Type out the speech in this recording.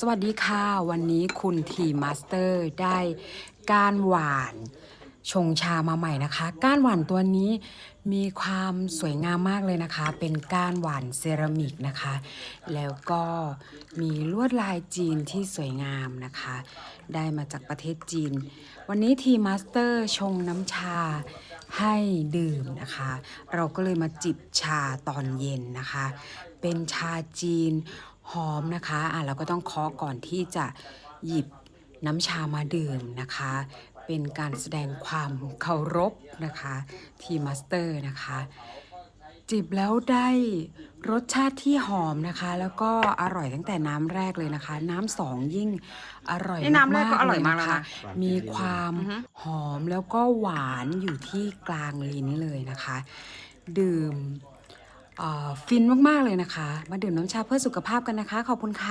สวัสดีค่ะ วันนี้คุณทีมาสเตอร์ได้ก้านหวานชงชามาใหม่นะคะ ก้านหวานตัวนี้มีความสวยงามมากเลยนะคะ เป็นก้านหวานเซรามิกนะคะ แล้วก็มีลวดลายจีนที่สวยงามนะคะ ได้มาจากประเทศจีน วันนี้ทีมาสเตอร์ชงน้ำชาให้ดื่มนะคะ เราก็เลยมาจิบชาตอนเย็นนะคะ เป็นชาจีน หอมนะคะอะเราก็ต้องเคาะก่อนที่จะหยิบน้ำชามาดื่มนะคะ เป็นการแสดงความเคารพนะคะทีมาสเตอร์นะคะ จิบแล้วได้รสชาติที่หอมนะคะ แล้วก็อร่อยตั้งแต่น้ำแรกเลยนะคะ น้ำสองยิ่งอร่อยนี่น้ำแรกก็อร่อยๆมากแล้วนะมีความหอมแล้วก็หวานอยู่ที่กลางลิ้นเลยนะคะ ดื่มเอ่อ ฟินมาก ๆ เลยนะคะ มาดื่มน้ำชาเพื่อสุขภาพกันนะคะ ขอบคุณค่ะ